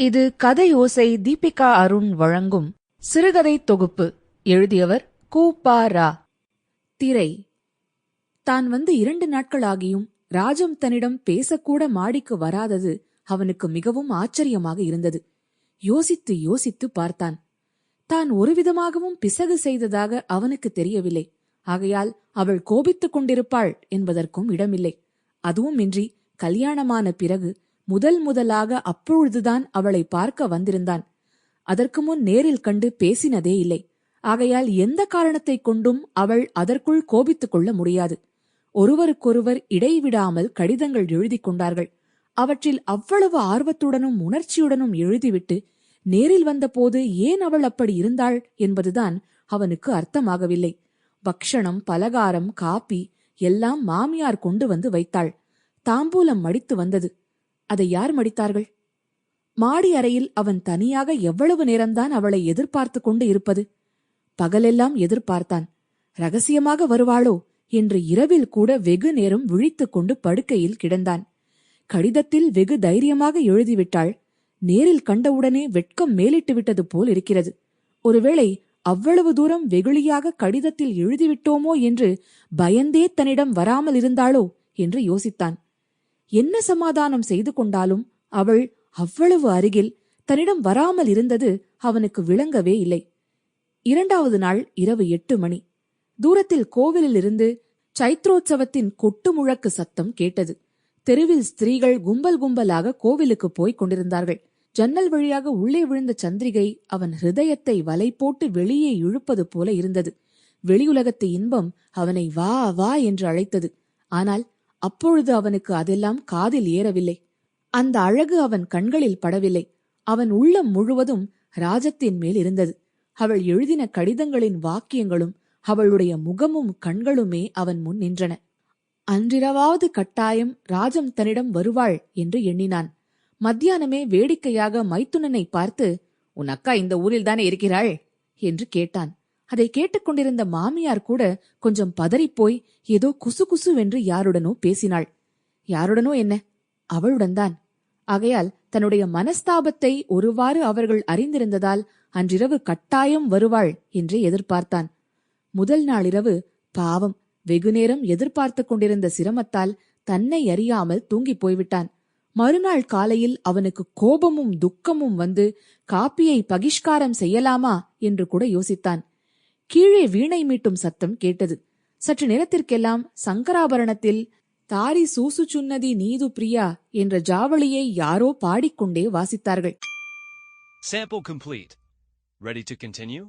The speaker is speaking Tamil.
இது கதையோசை தீபிகா அருண் வழங்கும் சிறுகதை தொகுப்பு. எழுதியவர் கு பா ரா. திரை. தான் வந்து இரண்டு நாட்கள் ஆகியும் ராஜம் தன்னிடம் பேசக்கூட மாடிக்கு வராதது அவனுக்கு மிகவும் ஆச்சரியமாக இருந்தது. யோசித்து யோசித்து பார்த்தான். தான் ஒருவிதமாகவும் பிசகு செய்ததாக அவனுக்கு தெரியவில்லை. ஆகையால் அவள் கோபித்துக் கொண்டிருப்பாள் என்பதற்கும் இடமில்லை. அதுவும் இன்றி கல்யாணமான பிறகு முதல் முதலாக அப்பொழுதுதான் அவளை பார்க்க வந்திருந்தான். அதற்கு முன் நேரில் கண்டு பேசினதே இல்லை. ஆகையால் எந்த காரணத்தைக் கொண்டும் அவள் அதற்குள் கோபித்துக் கொள்ள முடியாது. ஒருவருக்கொருவர் இடைவிடாமல் கடிதங்கள் எழுதிக் கொண்டார்கள். அவற்றில் அவ்வளவு ஆர்வத்துடனும் உணர்ச்சியுடனும் எழுதிவிட்டு நேரில் வந்தபோது ஏன் அவள் அப்படி இருந்தாள் என்பதுதான் அவனுக்கு அர்த்தமாகவில்லை. பக்ஷணம் பலகாரம் காப்பி எல்லாம் மாமியார் கொண்டு வந்து வைத்தாள். தாம்பூலம் மடித்து வந்தது. அதை யார் மடித்தார்கள்? மாடி அறையில் அவன் தனியாக எவ்வளவு நேரம்தான் அவளை எதிர்பார்த்து கொண்டு இருப்பது? பகலெல்லாம் எதிர்பார்த்தான். ரகசியமாக வருவாளோ? என்று இரவில் கூட வெகு நேரம் விழித்துக் கொண்டு படுக்கையில் கிடந்தான். கடிதத்தில் வெகு தைரியமாக எழுதிவிட்டாள். நேரில் கண்டவுடனே வெட்கம் மேலிட்டு விட்டது போல் இருக்கிறது. ஒருவேளை அவ்வளவு தூரம் வெகுளியாக கடிதத்தில் எழுதிவிட்டோமோ என்று பயந்தே தன்னிடம் வராமல் இருந்தாளோ? என்று யோசித்தான். என்ன சமாதானம் செய்து கொண்டாலும் அவள் அவ்வளவு அருகில் தன்னிடம் வராமல் இருந்தது அவனுக்கு விளங்கவே இல்லை. இரண்டாவது நாள் இரவு எட்டு மணி. தூரத்தில் கோவிலிலிருந்து சைத்ரோத்சவத்தின் கொட்டு முழக்கு சத்தம் கேட்டது. தெருவில் ஸ்திரீகள் கும்பல் கும்பலாக கோவிலுக்கு போய்க் கொண்டிருந்தார்கள். ஜன்னல் வழியாக உள்ளே விழுந்த சந்திரிகை அவன் ஹிருதயத்தை வலை போட்டு வெளியே இழுப்பது போல இருந்தது. வெளியுலகத்து இன்பம் அவனை வா வா என்று அழைத்தது. ஆனால் அப்பொழுது அவனுக்கு அதெல்லாம் காதில் ஏறவில்லை. அந்த அழகு அவன் கண்களில் படவில்லை. அவன் உள்ளம் முழுவதும் ராஜத்தின் மேல் இருந்தது. அவள் எழுதின கடிதங்களின் வாக்கியங்களும் அவளுடைய முகமும் கண்களுமே அவன் முன் நின்றன. அன்றிரவாவது கட்டாயம் ராஜம் தன்னிடம் வருவாள் என்று எண்ணினான். மத்தியானமே வேடிக்கையாக மைத்துனனை பார்த்து உன் அக்கா இந்த ஊரில்தானே இருக்கிறாள்? என்று கேட்டான். அதை கேட்டுக்கொண்டிருந்த மாமியார் கூட கொஞ்சம் பதறிப்போய் ஏதோ குசு குசுவென்று யாருடனோ பேசினாள். யாருடனோ என்ன? அவளுடன் தான் ஆகையால் தன்னுடைய மனஸ்தாபத்தை ஒருவாறு அவர்கள் அறிந்திருந்ததால் அன்றிரவு கட்டாயம் வருவாள் என்று எதிர்பார்த்தான். முதல் நாளிரவு பாவம் வெகுநேரம் எதிர்பார்த்து கொண்டிருந்த சிரமத்தால் தன்னை அறியாமல் தூங்கிப் போய்விட்டான். மறுநாள் காலையில் அவனுக்கு கோபமும் துக்கமும் வந்து காப்பியை பகிஷ்காரம் செய்யலாமா? என்று கூட யோசித்தான். கீழே வீணை மீட்டும் சத்தம் கேட்டது சற்று நேரத்திற்கெல்லாம் சங்கராபரணத்தில் தாரி சூசு சுன்னதி நீது பிரியா என்ற ஜாவளியை யாரோ பாடிக்கொண்டே வாசித்தார்கள் Sample complete. Ready to continue?